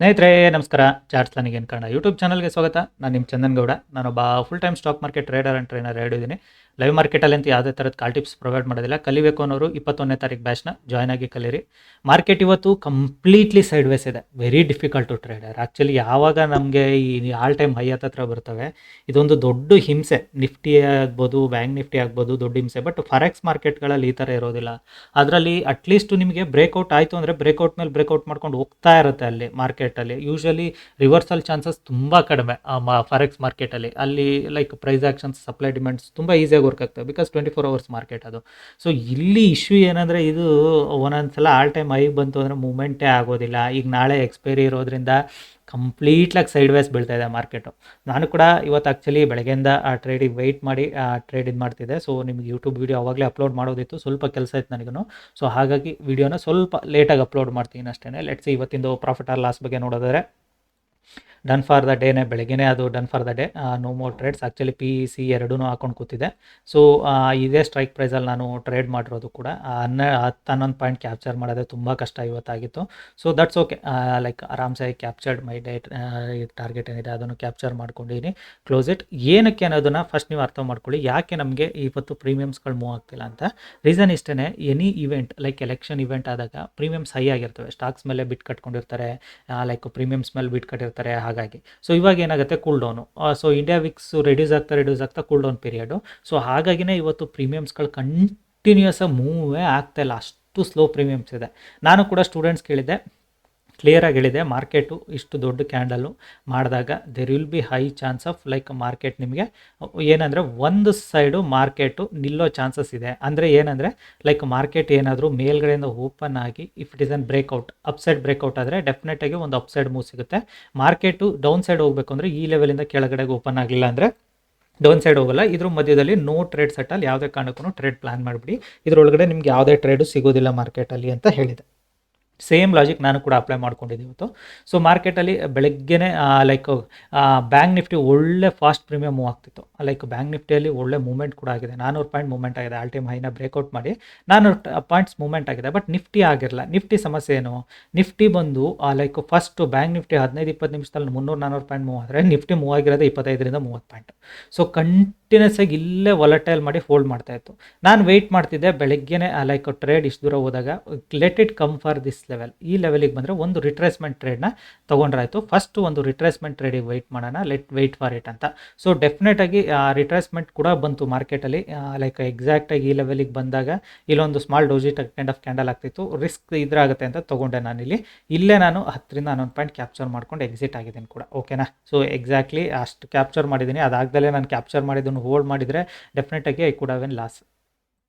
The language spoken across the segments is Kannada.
ಸ್ನೇಹಿತರೆ, ನಮಸ್ಕಾರ. ಚಾರ್ಟ್ಸ್ ನನಗೆ ಕಾಣ ಯೂಟ್ಯೂಬ್ ಚಾನಲ್ಗೆ ಸ್ವಾಗತ. ನಾನು ನಿಮ್ಮ ಚಂದನ್ ಗೌಡ. ನಾನೊಬ್ಬ full time stock market trader and trainer ಹೇಳಿದ್ದೀನಿ ಲೈವ್ ಮಾರ್ಕೆಟಲ್ಲಿ ಅಂತ ಯಾವುದೇ ಥರದ ಕಾಲ್ ಟಿಪ್ಸ್ ಪ್ರೊವೈಡ್ ಮಾಡೋದಿಲ್ಲ. ಕಲಿಬೇಕು ಅನ್ನೋರು ಇಪ್ಪತ್ತೊಂದನೇ ತಾರೀಕು ಬ್ಯಾಚ್ನ ಜಾಯ್ನ್ ಆಗಿ ಕಲೀರಿ. ಮಾರ್ಕೆಟ್ ಇವತ್ತು ಕಂಪ್ಲೀಟ್ಲಿ ಸೈಡ್ ವೇಸ್ ಇದೆ. Very difficult to trader actually ಯಾವಾಗ ನಮಗೆ ಈ ಆಲ್ ಟೈಮ್ ಹೈ ಹತ್ರ ಬರ್ತವೆ, ಇದೊಂದು ದೊಡ್ಡ ಹಿಂಸೆ. ನಿಫ್ಟಿ ಆಗ್ಬೋದು ಬ್ಯಾಂಕ್ ನಿಫ್ಟಿ ಆಗ್ಬೋದು, ದೊಡ್ಡ ಹಿಂಸೆ. ಬಟ್ ಫಾರೆಕ್ಸ್ ಮಾರ್ಕೆಟ್ಗಳಲ್ಲಿ ಈ ಥರ ಇರೋದಿಲ್ಲ. ಅದರಲ್ಲಿ ಅಟ್ಲೀಸ್ಟ್ ನಿಮಗೆ ಬ್ರೇಕ್ಔಟ್ ಆಯಿತು ಅಂದರೆ ಬ್ರೇಕ್ಔಟ್ ಮೇಲೆ ಬ್ರೇಕ್ಔಟ್ ಮಾಡ್ಕೊಂಡು ಹೋಗ್ತಾ ಇರುತ್ತೆ ಅಲ್ಲಿ ಮಾರ್ಕೆಟಲ್ಲಿ ಯೂಶಲಿ ರಿವರ್ಸಲ್ ಚಾನ್ಸಸ್ ತುಂಬ ಕಡಿಮೆ ಫಾರೆಕ್ಸ್ ಮಾರ್ಕೆಟಲ್ಲಿ ಅಲ್ಲಿ. Like price actions supply demands ತುಂಬ ಈಸಿಯಾಗಿ ವರ್ಕ್ ಆಗ್ತವೆ because twenty four hours market ಅದು. ಸೊ ಇಲ್ಲಿ ಇಶ್ಯೂ ಏನಂದರೆ ಇದು ಒಂದೊಂದು ಸಲ ಆಲ್ ಟೈಮ್ ಐ ಬಂತು ಅಂದರೆ ಮೂಮೆಂಟೇ ಆಗೋದಿಲ್ಲ. ಈಗ ನಾಳೆ ಎಕ್ಸ್ಪೈರಿ ಇರೋದ್ರಿಂದ ಕಂಪ್ಲೀಟ್ಲಾಗಿ ಸೈಡ್ ವೈಸ್ ಬೀಳ್ತಾ ಇದೆ ಮಾರ್ಕೆಟು ನಾನು ಕೂಡ ಇವತ್ತು ಆ್ಯಕ್ಚುಲಿ ಬೆಳಗ್ಗೆಯಿಂದ ಆ ಟ್ರೇಡಿಗೆ ವೆಯ್ಟ್ ಮಾಡಿ, ಆ ಟ್ರೇಡ್ ಇದು ಮಾಡ್ತಿದ್ದೆ. ಸೊ ನಿಮಗೆ ಯೂಟ್ಯೂಬ್ ವೀಡಿಯೋ ಅವಾಗಲೇ ಅಪ್ಲೋಡ್ ಮಾಡೋದಿತ್ತು. ಸ್ವಲ್ಪ ಕೆಲಸ ಇತ್ತು ನನಗೂ ಸೊ ಹಾಗಾಗಿ ವೀಡಿಯೋನ ಸ್ವಲ್ಪ ಲೇಟಾಗಿ ಅಪ್ಲೋಡ್ ಮಾಡ್ತೀನಿ ಅಷ್ಟೇ ಲೆಟ್ಸ್ ಇವತ್ತಿಂದು ಪ್ರಾಫಿಟ್ ಆರ್ ಲಾಸ್ ಬಗ್ಗೆ ನೋಡೋದಾದ್ರೆ. ಡನ್ ಫಾರ್ ದ ಡೇನೇ ಬೆಳಗ್ಗೆನೇ ಅದು done for the day no more trades actually P C ಎರಡೂ ಹಾಕೊಂಡು ಕೂತಿದೆ. ಸೊ ಇದೇ ಸ್ಟ್ರೈಕ್ ಪ್ರೈಸಲ್ಲಿ ನಾನು ಟ್ರೇಡ್ ಮಾಡಿರೋದು ಕೂಡ. ಹನ್ನೆ, ಹತ್ತು, ಹನ್ನೊಂದು ಪಾಯಿಂಟ್ ಕ್ಯಾಪ್ಚರ್ ಮಾಡೋದೇ ತುಂಬ ಕಷ್ಟ ಇವತ್ತಾಗಿತ್ತು. ಸೊ ದಟ್ಸ್ ಓಕೆ ಲೈಕ್ ಆರಾಮ್ಸೆ ಕ್ಯಾಪ್ಚರ್ಡ್ ಮೈ ಡೇಟ್ ಟಾರ್ಗೆಟ್ ಏನಿದೆ ಅದನ್ನು ಕ್ಯಾಪ್ಚರ್ ಮಾಡ್ಕೊಂಡಿದ್ದೀನಿ ಕ್ಲೋಸ್ ಇಟ್ ಏನಕ್ಕೆ ಅನ್ನೋದನ್ನು ಫಸ್ಟ್ ನೀವು ಅರ್ಥ ಮಾಡ್ಕೊಳ್ಳಿ. ಯಾಕೆ ನಮಗೆ ಇವತ್ತು ಪ್ರೀಮಿಯಮ್ಸ್ಗಳು ಮೂವ್ ಆಗ್ತಿಲ್ಲ ಅಂತ? ರೀಸನ್ ಇಷ್ಟೇ any event like election event ಆದಾಗ ಪ್ರೀಮಿಯಮ್ಸ್ ಹೈ ಆಗಿರ್ತವೆ. ಸ್ಟಾಕ್ಸ್ ಮೇಲೆ ಬಿಟ್ ಕಟ್ಕೊಂಡಿರ್ತಾರೆ. ಲೈಕ್ ಪ್ರೀಮಿಯಮ್ಸ್ ಮೇಲೆ ಬಿಟ್ ಕಟ್ಟಿರ್ತಾರೆ. ಹಾಗಾಗಿ. ಸೊ ಇವಾಗ ಏನಾಗುತ್ತೆ? Cool down so India VIX reduce ಆಗ್ತಾ ರೆಡ್ಯೂಸ್ ಆಗ್ತಾ ಕೂಲ್ ಡೌನ್ ಪೀರಿಯಡು ಸೊ ಹಾಗಾಗಿನೇ ಇವತ್ತು ಪ್ರೀಮಿಯಮ್ಸ್ಗಳು ಕಂಟಿನ್ಯೂಸ್ ಮೂವೇ ಆಗ್ತಾ ಇಲ್ಲ. ಅಷ್ಟು ಸ್ಲೋ ಪ್ರೀಮಿಯಮ್ಸ್ ಇದೆ. ನಾನು ಕೂಡ ಸ್ಟೂಡೆಂಟ್ಸ್ ಕೇಳಿದ್ದೆ. ಕ್ಲಿಯರಾಗಿ ಹೇಳಿದೆ ಮಾರ್ಕೆಟು ಇಷ್ಟು ದೊಡ್ಡ ಕ್ಯಾಂಡಲು ಮಾಡಿದಾಗ there will be high chance of like market ನಿಮಗೆ, ಏನಂದರೆ ಒಂದು ಸೈಡು ಮಾರ್ಕೆಟು ನಿಲ್ಲೋ ಚಾನ್ಸಸ್ ಇದೆ. ಅಂದರೆ ಏನಂದರೆ ಲೈಕ್ ಮಾರ್ಕೆಟ್ ಏನಾದರೂ ಮೇಲ್ಗಡೆಯಿಂದ ಓಪನ್ ಆಗಿ if it is an breakout upside breakout ಆದರೆ ಡೆಫಿನೆಟಾಗಿ ಒಂದು ಅಪ್ಸೈಡ್ ಮೂವ್ ಸಿಗುತ್ತೆ. ಮಾರ್ಕೆಟು ಡೌನ್ ಸೈಡ್ ಹೋಗಬೇಕು ಅಂದರೆ ಈ ಲೆವೆಲಿಂದ ಕೆಳಗಡೆಗೆ ಓಪನ್ ಆಗಲಿಲ್ಲ ಅಂದರೆ ಡೌನ್ ಸೈಡ್ ಹೋಗಲ್ಲ. ಇದ್ರ ಮಧ್ಯದಲ್ಲಿ ನೋ ಟ್ರೇಡ್ ಸೆಟಲ್ಲಿ ಯಾವುದೇ ಕಾರಣಕ್ಕೂ ಟ್ರೇಡ್ ಪ್ಲಾನ್ ಮಾಡಿಬಿಡಿ. ಇದರೊಳಗಡೆ ನಿಮ್ಗೆ ಯಾವುದೇ ಟ್ರೇಡು ಸಿಗೋದಿಲ್ಲ ಮಾರ್ಕೆಟಲ್ಲಿ ಅಂತ ಹೇಳಿದೆ. ಸೇಮ್ ಲಾಜಿಕ್ ನಾನು ಕೂಡ ಅಪ್ಲೈ ಮಾಡ್ಕೊಂಡಿದ್ದೆ ಇವತ್ತು. ಸೊ ಮಾರ್ಕೆಟಲ್ಲಿ ಬೆಳಗ್ಗೆನೇ ಲೈಕ್ ಬ್ಯಾಂಕ್ ನಿಫ್ಟಿ ಒಳ್ಳೆ ಫಾಸ್ಟ್ ಪ್ರೀಮಿಯಮ್ ಮೂವ್ ಆಗ್ತಿತ್ತು. ಲೈಕ್ ಬ್ಯಾಂಕ್ ನಿಫ್ಟಿಯಲ್ಲಿ ಒಳ್ಳೆ ಮೂವ್ಮೆಂಟ್ ಕೂಡ ಆಗಿದೆ. ನಾನ್ನೂರು ಪಾಯಿಂಟ್ ಮೂವ್ಮೆಂಟ್ ಆಗಿದೆ. ಆಲ್ ಟೈಮ್ ಹೈನ ಬ್ರೇಕ್ಔಟ್ ಮಾಡಿ ನಾನ್ನೂರು ಪಾಯಿಂಟ್ಸ್ ಮೂವ್ಮೆಂಟ್ ಆಗಿದೆ. ಬಟ್ ನಿಫ್ಟಿ ಆಗಿರಲ್ಲ ನಿಫ್ಟಿ ಸಮಸ್ಯೆ ಏನು? ನಿಫ್ಟಿ ಬಂದು ಲೈಕ್ ಫಸ್ಟ್ ಬ್ಯಾಂಕ್ ನಿಫ್ಟಿ ಹದಿನೈದು, ಇಪ್ಪತ್ತು ನಿಮಿಷದಲ್ಲಿ ಮುನ್ನೂರು ನಾನ್ನೂರು ಪಾಯಿಂಟ್ ಮೂವ್ ಆದರೆ ನಿಫ್ಟಿ ಮೂವ್ ಆಗಿರೋದು ಇಪ್ಪತ್ತೈದರಿಂದ ಮೂವತ್ತು ಪಾಯಿಂಟ್ ಸೊ ಕಂಟಿನ್ಯೂಸ್ ಆಗಿ ಇಲ್ಲೇ ವಾಲಟೈಲ್ ಮಾಡಿ ಹೋಲ್ಡ್ ಮಾಡ್ತಾ ಇತ್ತು. ನಾನು ವೆಯ್ಟ್ ಮಾಡ್ತಿದ್ದೆ ಬೆಳಗ್ಗೆನೇ ಲೈಕ್ ಟ್ರೇಡ್ ಇಷ್ಟು ದೂರ ಹೋದಾಗ let it come for this level ಈ ಲೆವೆಲಿಗೆ ಬಂದರೆ ಒಂದು ರಿಟ್ರೇಸ್ಮೆಂಟ್ ಟ್ರೇಡ್ನ ತೊಗೊಂಡ್ರಾಯ್ತು. ಫಸ್ಟ್ ಒಂದು ರಿಟ್ರೇಸ್ಮೆಂಟ್ ಟ್ರೇಡಿಗೆ ವೆಯ್ಟ್ ಮಾಡೋಣ. ಲೆಟ್ ವೆಯ್ಟ್ ಫಾರ್ ಇಟ್ ಅಂತ. ಸೊ ಡೆಫಿನೆಟಾಗಿ ರಿಟ್ರೇಸ್ಮೆಂಟ್ ಕೂಡ ಬಂತು ಮಾರ್ಕೆಟಲ್ಲಿ ಲೈಕ್ ಎಕ್ಸಾಕ್ಟಾಗಿ ಈ ಲೆವೆಲಿಗೆ ಬಂದಾಗ ಇಲ್ಲೊಂದು small doji kind of candle ಆಗ್ತಿತ್ತು. ರಿಸ್ಕ್ ಇದ್ರಾಗುತ್ತೆ ಅಂತ ತೊಗೊಂಡೆ ನಾನಿಲ್ಲಿ. ಇಲ್ಲೇ ನಾನು ಹತ್ತರಿಂದ ಹನ್ನೊಂದು ಪಾಯಿಂಟ್ ಕ್ಯಾಪ್ಚರ್ ಮಾಡ್ಕೊಂಡು ಎಕ್ಸಿಟ್ ಆಗಿದ್ದೀನಿ ಕೂಡ. ಓಕೆನಾ ಸೊ ಎಕ್ಸಾಕ್ಟ್ಲಿ ಅಷ್ಟು ಕ್ಯಾಪ್ಚರ್ ಮಾಡಿದ್ದೀನಿ. ಅದಾಗದಲ್ಲೇ ನಾನು ಕ್ಯಾಪ್ಚರ್ ಮಾಡಿದ್ದನ್ನು ಹೋಲ್ಡ್ ಮಾಡಿದರೆ ಡೆಫಿನೆಟಾಗಿ ಐ ಕೂಡ ಎನ್ ಲಾಸ್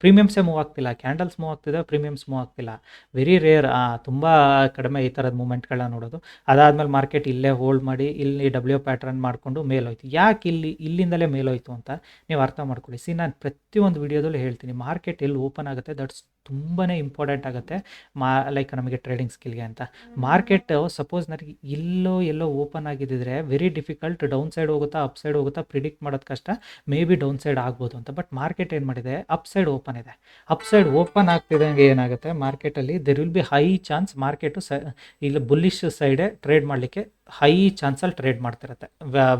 ಪ್ರೀಮಿಯಮ್ಸೇ ಮೂವ್ ಆಗ್ತಿಲ್ಲ, ಕ್ಯಾಂಡಲ್ಸ್ ಮೂವ್ ಆಗ್ತಿದೆ, ಪ್ರೀಮಿಯಮ್ಸ್ ಮೂವ್ ಆಗ್ತಿಲ್ಲ. ವೆರಿ ರೇರ್ ತುಂಬ ಕಡಿಮೆ ಈ ಥರದ ಮೂಮೆಂಟ್ಗಳನ್ನ ನೋಡೋದು. ಅದಾದಮೇಲೆ ಮಾರ್ಕೆಟ್ ಇಲ್ಲೇ ಹೋಲ್ಡ್ ಮಾಡಿ, ಇಲ್ಲಿ ಡಬ್ಲ್ಯೂ ಪ್ಯಾಟ್ರನ್ ಮಾಡಿಕೊಂಡು ಮೇಲೋಯ್ತು ಯಾಕೆ ಇಲ್ಲಿ, ಇಲ್ಲಿಂದಲೇ ಮೇಲೋಯ್ತು ಅಂತ ನೀವು ಅರ್ಥ ಮಾಡ್ಕೊಳ್ಳಿ. ಸಿ, ನಾನು ಪ್ರತಿಯೊಂದು ವಿಡಿಯೋದಲ್ಲೂ ಹೇಳ್ತೀನಿ, ಮಾರ್ಕೆಟ್ ಎಲ್ಲಿ ಓಪನ್ ಆಗುತ್ತೆ ದಟ್ಸ್ ತುಂಬಾ ಇಂಪಾರ್ಟೆಂಟ್ ಆಗುತ್ತೆ. ಮಾ ಲೈಕ್ ನಮಗೆ ಟ್ರೇಡಿಂಗ್ ಸ್ಕಿಲ್ಗೆ ಅಂತ. ಮಾರ್ಕೆಟ್ ಸಪೋಸ್ ನನಗೆ ಇಲ್ಲೋ ಎಲ್ಲೋ ಓಪನ್ ಆಗಿದ್ದಿದ್ರೆ ವೆರಿ ಡಿಫಿಕಲ್ಟ್ ಡೌನ್ ಸೈಡ್ ಹೋಗುತ್ತಾ ಅಪ್ ಸೈಡ್ ಹೋಗುತ್ತಾ ಪ್ರಿಡಿಕ್ಟ್ ಮಾಡೋದು ಕಷ್ಟ. ಮೇ ಬಿ ಡೌನ್ ಸೈಡ್ ಆಗ್ಬೋದು ಅಂತ. ಬಟ್ ಮಾರ್ಕೆಟ್ ಏನು ಮಾಡಿದೆ? ಅಪ್ ಸೈಡ್ ಓಪನ್ ಇದೆ. ಅಪ್ ಸೈಡ್ ಓಪನ್ ಆಗ್ತಿದ್ದಂಗೆ ಏನಾಗುತ್ತೆ? ಮಾರ್ಕೆಟಲ್ಲಿ there will be high chance market ಸ ಇಲ್ಲಿ ಬುಲ್ಲಿಶ್ ಸೈಡೇ ಟ್ರೇಡ್ ಮಾಡಲಿಕ್ಕೆ ಹೈ ಚಾನ್ಸಲ್ಲಿ ಟ್ರೇಡ್ ಮಾಡ್ತಿರುತ್ತೆ.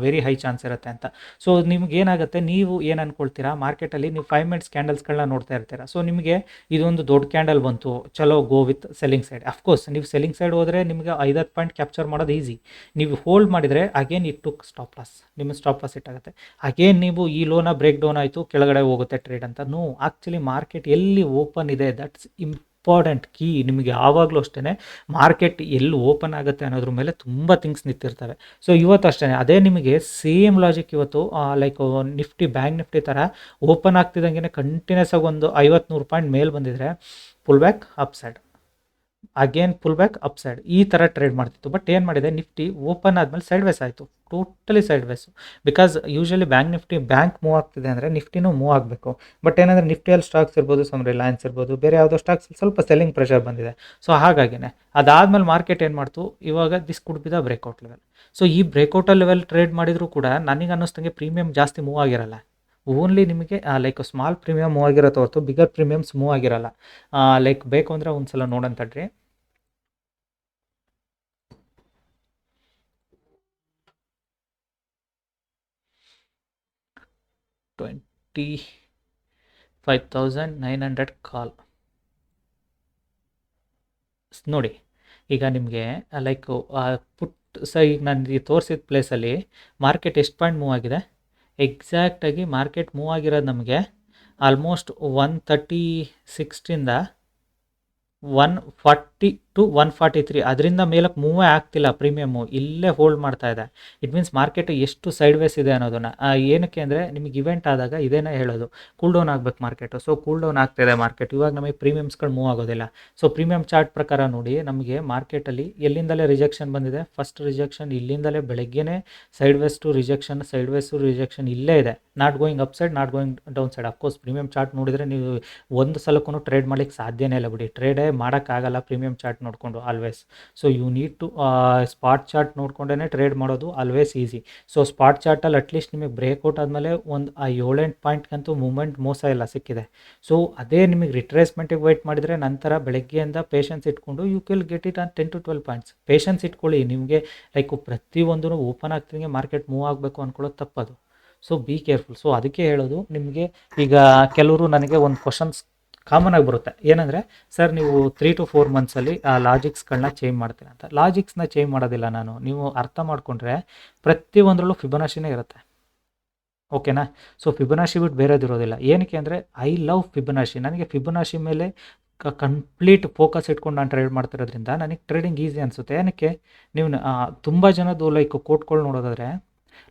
ವೆರಿ ಹೈ ಚಾನ್ಸ್ ಇರುತ್ತೆ ಅಂತ. ಸೊ ನಿಮ್ಗೆ ಏನಾಗುತ್ತೆ, ನೀವು ಏನು ಅನ್ಕೊಳ್ತೀರಾ ಮಾರ್ಕೆಟಲ್ಲಿ ನೀವು ಫೈವ್ ಮಿನಿಟ್ಸ್ ಕ್ಯಾಂಡಲ್ಸ್ಗಳನ್ನ ನೋಡ್ತಾ ಇರ್ತೀರಾ. ಸೊ ನಿಮಗೆ ಇದೊಂದು ದೊಡ್ಡ ಕ್ಯಾಂಡಲ್ ಬಂತು, ಚಲೋ go with selling side of course ನೀವು ಸೆಲ್ಲಿಂಗ್ ಸೈಡ್ ಹೋದರೆ ನಿಮಗೆ ಐದತ್ತು ಪಾಯಿಂಟ್ ಕ್ಯಾಪ್ಚರ್ ಮಾಡೋದು ಈಸಿ ನೀವು ಹೋಲ್ಡ್ ಮಾಡಿದರೆ again it took stop loss ನಿಮ್ಮ ಸ್ಟಾಪ್ ಲಾಸ್ ಇಟ್ಟಾಗುತ್ತೆ ಅಗೇನ್ ನೀವು ಈ ಲೋನ ಬ್ರೇಕ್ ಡೌನ್ ಆಯಿತು, ಕೆಳಗಡೆ ಹೋಗುತ್ತೆ ಟ್ರೇಡ್ ಅಂತ. ನೋ ಆ್ಯಕ್ಚುಲಿ ಮಾರ್ಕೆಟ್ ಎಲ್ಲಿ ಓಪನ್ ಇದೆ ದಟ್ಸ್ ಇಮ್ ಇಂಪಾರ್ಟೆಂಟ್ ಕೀ ನಿಮಗೆ ಯಾವಾಗಲೂ ಅಷ್ಟೇ ಮಾರ್ಕೆಟ್ ಎಲ್ಲಿ ಓಪನ್ ಆಗುತ್ತೆ ಅನ್ನೋದ್ರ ಮೇಲೆ ತುಂಬ ಥಿಂಗ್ಸ್ ನಿಂತಿರ್ತವೆ. ಸೊ ಇವತ್ತು ಅಷ್ಟೇ ಅದೇ ನಿಮಗೆ ಸೇಮ್ ಲಾಜಿಕ್ ಇವತ್ತು ಲೈಕ್ ನಿಫ್ಟಿ, ಬ್ಯಾಂಕ್ ನಿಫ್ಟಿ ಥರ ಓಪನ್ ಆಗ್ತಿದ್ದಂಗೆ ಕಂಟಿನ್ಯೂಸ್ ಆಗಿ ಒಂದು ಐವತ್ತು ನೂರು ಪಾಯಿಂಟ್ ಮೇಲೆ ಬಂದಿದ್ರೆ pull back upside again pull back upside ಈ ಥರ ಟ್ರೇಡ್ ಮಾಡ್ತಿತ್ತು. ಬಟ್ ಏನು ಮಾಡಿದೆ? ನಿಫ್ಟಿ ಓಪನ್ ಆದಮೇಲೆ ಸೈಡ್ ವೇಸ್ ಆಯಿತು. Totally sideways because usually bank Nifty bank move ಆಗ್ತಿದೆ ಅಂದರೆ ನಿಫ್ಟಿನೂ ಮೂವ್ ಆಗಬೇಕು. ಬಟ್ ಏನಂದರೆ ನಿಫ್ಟಿಯಲ್ಲಿ ಸ್ಟಾಕ್ಸ್ ಇರ್ಬೋದು ಸಮ್ ರಿಲಯನ್ಸ್ ಇರ್ಬೋದು, ಬೇರೆ ಯಾವುದೋ ಸ್ಟಾಕ್ಸ್ ಸ್ವಲ್ಪ ಸೆಲ್ಲಿಂಗ್ ಪ್ರೆಷರ್ ಬಂದಿದೆ. ಸೊ ಹಾಗಾಗಿನೇ ಅದಾದಮೇಲೆ ಮಾರ್ಕೆಟ್ ಏನು ಮಾಡ್ತು? ಇವಾಗ this could be the breakout level so ಈ ಬ್ರೇಕ್ಔಟ್ ಲೆವೆಲ್ ಟ್ರೇಡ್ ಮಾಡಿದರೂ ಕೂಡ ನನಗೆ ಅನ್ನಿಸ್ತಂಗೆ ಪ್ರೀಮಿಯಮ್ ಜಾಸ್ತಿ ಮೂವ್ ಆಗಿರಲ್ಲ. ಓನ್ಲಿ ನಿಮಗೆ ಲೈಕ್ ಸ್ಮಾಲ್ ಪ್ರೀಮಿಯಮ್ ಮೂವ್ ಆಗಿರೋ ಹೊರತು ಬಿಗರ್ ಪ್ರೀಮಿಯಮ್ಸ್ ಮೂವ್ ಆಗಿರಲ್ಲ. ಲೈಕ್ ಬೇಕು ಅಂದರೆ ಒಂದು ಸಲ ನೋಡಂತಡ್ರಿ. Twenty five thousand nine hundred call ನೋಡಿ, ಈಗ ನಿಮಗೆ ಲೈಕ್ ಪುಟ್, ಸ, ಈಗ ನಾನು ತೋರಿಸಿದ ಪ್ಲೇಸಲ್ಲಿ ಮಾರ್ಕೆಟ್ ಎಷ್ಟು ಪಾಯಿಂಟ್ ಮೂವ್ ಆಗಿದೆ? ಎಕ್ಸಾಕ್ಟಾಗಿ ಮಾರ್ಕೆಟ್ ಮೂವ್ ಆಗಿರೋದು ನಮಗೆ almost one thirty ಸಿಕ್ಸ್ಟಿಂದ one forty two one forty three ಅದರಿಂದ ಮೇಲಕ್ಕೆ ಮೂವೇ ಆಗ್ತಿಲ್ಲ ಪ್ರೀಮಿಯಮ್ಮು ಇಲ್ಲೇ ಹೋಲ್ಡ್ ಮಾಡ್ತಾ ಇದೆ. ಇಟ್ ಮೀನ್ಸ್ ಮಾರ್ಕೆಟ್ ಎಷ್ಟು ಸೈಡ್ ವೇಸ್ ಇದೆ ಅನ್ನೋದನ್ನು. ಏನಕ್ಕೆ ಅಂದರೆ ನಿಮಗೆ ಇವೆಂಟ್ ಆದಾಗ ಇದೇನೇ ಹೇಳೋದು. ಕೂಲ್ ಡೌನ್ ಆಗಬೇಕು ಮಾರ್ಕೆಟು ಸೊ ಕೂಲ್ ಡೌನ್ ಆಗ್ತಿದೆ ಮಾರ್ಕೆಟ್ ಇವಾಗ ನಮಗೆ ಪ್ರೀಮಿಯಮ್ಸ್ಗಳು ಮೂವ್ ಆಗೋದಿಲ್ಲ. ಸೊ ಪ್ರೀಮಿಯಮ್ ಚಾರ್ಟ್ ಪ್ರಕಾರ ನೋಡಿ, ನಮಗೆ ಮಾರ್ಕೆಟಲ್ಲಿ ಎಲ್ಲಿಂದಲೇ ರಿಜೆಕ್ಷನ್ ಬಂದಿದೆ? ಫಸ್ಟ್ ರಿಜೆಕ್ಷನ್ ಇಲ್ಲಿಂದಲೇ ಬೆಳಗ್ಗೆನೇ sideways to rejection sideways to rejection ಇಲ್ಲೇ ಇದೆ. Not going upside not going downside of course premium chart ನೋಡಿದರೆ ನೀವು ಒಂದು ಸಲಕ್ಕೂ ಟ್ರೇಡ್ ಮಾಡಲಿಕ್ಕೆ ಸಾಧ್ಯನೇ ಇಲ್ಲ ಬಿಡಿ. ಟ್ರೇಡೇ ಮಾಡೋಕ್ಕಾಗಲ್ಲ ಪ್ರೀಮಿಯಮ್ ಚಾರ್ಟ್ ನೋಡಿಕೊಂಡು always so you need to spot chart ನೋಡ್ಕೊಂಡೇ trade ಮಾಡೋದು ಆಲ್ವೇಸ್ ಈಸಿ ಸೊ ಸ್ಪಾಟ್ ಚಾರ್ಟಲ್ಲಿ ಅಟ್ಲೀಸ್ಟ್ ನಿಮಗೆ ಬ್ರೇಕ್ಔಟ್ ಆದಮೇಲೆ ಒಂದು, ಆ, ಏಳೆಂಟು ಪಾಯಿಂಟ್ಗಂತೂ ಮೂಮೆಂಟ್ ಮೋಸ ಇಲ್ಲ ಸಿಕ್ಕಿದೆ. ಸೊ ಅದೇ ನಿಮಗೆ ರಿಟ್ರೇಸ್ಮೆಂಟಿಗೆ ವೆಯ್ಟ್ ಮಾಡಿದರೆ ನಂತರ ಬೆಳಗ್ಗೆಯಿಂದ ಪೇಷನ್ಸ್ ಇಟ್ಕೊಂಡು you can get it on ten to twelve points patience ಇಟ್ಕೊಳ್ಳಿ. ನಿಮಗೆ ಲೈಕ್ ಪ್ರತಿಯೊಂದೂ ಓಪನ್ ಆಗ್ತಿದಂಗೆ ಮಾರ್ಕೆಟ್ ಮೂವ್ ಆಗಬೇಕು ಅಂದ್ಕೊಳ್ಳೋದು ತಪ್ಪದು. ಸೊ ಬಿ ಕೇರ್ಫುಲ್ ಸೊ ಅದಕ್ಕೆ ಹೇಳೋದು, ನಿಮಗೆ ಈಗ ಕೆಲವರು ನನಗೆ ಒಂದು ಕ್ವಶನ್ಸ್ ಕಾಮನ್ ಆಗಿ ಬರುತ್ತೆ. ಏನಂದರೆ, ಸರ್, ನೀವು ತ್ರೀ ಟು ಫೋರ್ ಮಂತ್ಸಲ್ಲಿ ಆ ಲಾಜಿಕ್ಸ್ಗಳನ್ನ ಚೇಂಜ್ ಮಾಡ್ತೀನಿ ಅಂತ. ಲಾಜಿಕ್ಸ್ನ ಚೇಂಜ್ ಮಾಡೋದಿಲ್ಲ ನಾನು. ನೀವು ಅರ್ಥ ಮಾಡಿಕೊಂಡ್ರೆ ಪ್ರತಿಯೊಂದರಲ್ಲೂ ಫಿಬನಾಶಿನೇ ಇರುತ್ತೆ. ಓಕೆನಾ ಸೊ ಫಿಬನಾಶಿ ಬಿಟ್ಟು ಬೇರೆದಿರೋದಿಲ್ಲ ಏನಕ್ಕೆ ಅಂದರೆ ಐ ಲವ್ ಫಿಬನಾಶಿ ನನಗೆ ಫಿಬನಾಶಿ ಮೇಲೆ ಕಂಪ್ಲೀಟ್ ಫೋಕಸ್ ಇಟ್ಕೊಂಡು ನಾನು ಟ್ರೇಡ್ ಮಾಡ್ತಿರೋದ್ರಿಂದ ನನಗೆ ಟ್ರೇಡಿಂಗ್ ಈಸಿ ಅನಿಸುತ್ತೆ. ಏನಕ್ಕೆ? ನೀವು ತುಂಬ ಜನದ್ದು ಲೈಕ್ ಕೋಟ್ಗಳು ನೋಡೋದಾದರೆ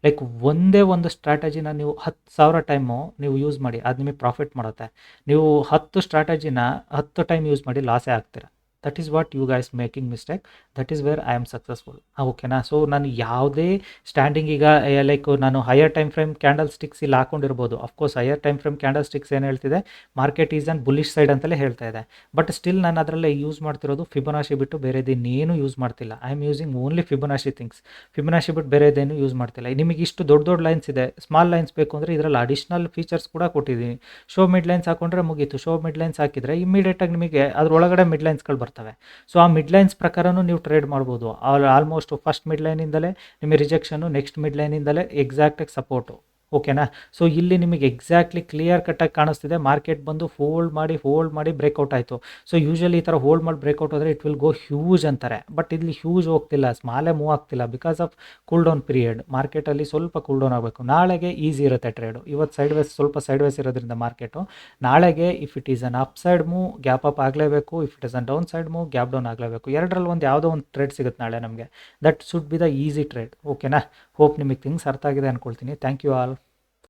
ಲೈಕ್ ಒಂದೇ ಒಂದು ಸ್ಟ್ರಾಟಜಿನ ನೀವು ಹತ್ತು ಸಾವಿರ ಟೈಮು ನೀವು ಯೂಸ್ ಮಾಡಿ, ಅದು ನಿಮಗೆ ಪ್ರಾಫಿಟ್ ಮಾಡುತ್ತೆ. ನೀವು ಹತ್ತು ಸ್ಟ್ರಾಟಜಿನ ಹತ್ತು ಟೈಮ್ ಯೂಸ್ ಮಾಡಿ ಲಾಸೇ ಆಗ್ತೀರ. That is what you guys making mistake that is where I am successful ಓಕೆನಾ ಸೊ ನಾನು ಯಾವುದೇ ಸ್ಟ್ಯಾಂಡಿಂಗ್ ಈಗ ಲೈಕ್ ನಾನು higher time frame candlesticks ಇಲ್ಲಿ ಹಾಕೊಂಡಿರ್ಬೋದು. Of course higher time frame candlesticks ಏನು ಹೇಳ್ತಿದೆ? Market is on bullish side ಅಂತಲೇ ಹೇಳ್ತಾ ಇದೆ. ಬಟ್ ಸ್ಟಿಲ್ ನಾನು ಅದರಲ್ಲೇ ಯೂಸ್ ಮಾಡ್ತಿರೋದು ಫಿಬೊನಾಶಿ ಬಿಟ್ಟು ಬೇರೆದೇನೇನು ಯೂಸ್ ಮಾಡ್ತಿಲ್ಲ. I am using only Fibonacci things Fibonacci ಬಿಟ್ಟು ಬೇರೆದೇನು ಯೂಸ್ ಮಾಡ್ತಿಲ್ಲ. ನಿಮಗೆ ಇಷ್ಟು ದೊಡ್ಡ ದೊಡ್ಡ ಲೈನ್ಸ್ ಇದೆ. ಸ್ಮಾಲ್ ಲೈನ್ಸ್ ಬೇಕು ಅಂದರೆ ಇದರಲ್ಲಿ ಅಡಿಷ್ನಲ್ ಫೀಚರ್ಸ್ ಕೂಡ ಕೊಟ್ಟಿದ್ದೀನಿ. ಶೋ ಮಿಡ್ ಲೈನ್ಸ್ ಹಾಕೊಂಡ್ರೆ ಮುಗೀತು. ಶೋ ಮಿಡ್ ಲೈನ್ಸ್ ಹಾಕಿದರೆ ಇಮಿಡಿಯೇಟಾಗಿ ನಿಮಗೆ ಅದರೊಳಗಡೆ ಮಿಡ್ ಲೈನ್ಸ್ಗಳು ಬರ್ತವೆ ಸೊ ಆ ಮಿಡ್ ಲೈನ್ಸ್ ಪ್ರಕಾರನೂ ನೀವು ಟ್ರೇಡ್ ಮಾಡ್ಬೋದು. ಆಲ್ಮೋಸ್ಟ್ ಫಸ್ಟ್ ಮಿಡ್ ಲೈನಿಂದಲೇ ನಿಮಗೆ ರಿಜೆಕ್ಷನು ನೆಕ್ಸ್ಟ್ ಮಿಡ್ ಲೈನಿಂದಲೇ ಎಕ್ಸಾಕ್ಟಾಗಿ ಸಪೋರ್ಟು ಓಕೆನಾ ಸೊ ಇಲ್ಲಿ ನಿಮಗೆ ಎಕ್ಸಾಕ್ಟ್ಲಿ ಕ್ಲಿಯರ್ ಕಟ್ಟಾಗಿ ಕಾಣಿಸ್ತಿದೆ. ಮಾರ್ಕೆಟ್ ಬಂದು ಹೋಲ್ಡ್ ಮಾಡಿ ಹೋಲ್ಡ್ ಮಾಡಿ ಬ್ರೇಕ್ಔಟ್ ಆಯಿತು. ಸೊ ಯೂಶಲಿ ಈ ಥರ ಹೋಲ್ಡ್ ಮಾಡಿ ಬ್ರೇಕ್ಔಟ್ ಆದರೆ ಇಟ್ ವಿಲ್ ಗೋ ಹ್ಯೂಜ್ ಅಂತಾರೆ. ಬಟ್ ಇಲ್ಲಿ ಹ್ಯೂಜ್ ಹೋಗ್ತಿಲ್ಲ ಸ್ಮಾಲೇ ಮೂವ್ ಆಗ್ತಿಲ್ಲ because of cool down period ಮಾರ್ಕೆಟಲ್ಲಿ ಸ್ವಲ್ಪ ಕೂಲ್ ಡೌನ್ ಆಗಬೇಕು. ನಾಳೆಗೆ ಈಸಿ ಇರುತ್ತೆ ಟ್ರೇಡು ಇವತ್ತು ಸೈಡ್ ವೇಸ್ ಸ್ವಲ್ಪ ಸೈಡ್ ವೇಸ್ ಇರೋದ್ರಿಂದ ಮಾರ್ಕೆಟು ನಾಳೆಗೆ if it is on upside move gap up ಆಗಲೇಬೇಕು. If it is on downside move gap down ಆಗಲೇಬೇಕು. ಎರಡರಲ್ಲಿ ಒಂದು ಯಾವುದೋ ಒಂದು ಟ್ರೇಡ್ ಸಿಗುತ್ತೆ ನಾಳೆ ನಮಗೆ. That should be the easy trade ಓಕೆನಾ ಹೋಪ್ ನಿಮಗೆ ಥಿಂಗ್ಸ್ ಅರ್ಥ ಆಗಿದೆ ಅಂದ್ಕೊಳ್ತೀನಿ ಥ್ಯಾಂಕ್ ಯು ಆಲ್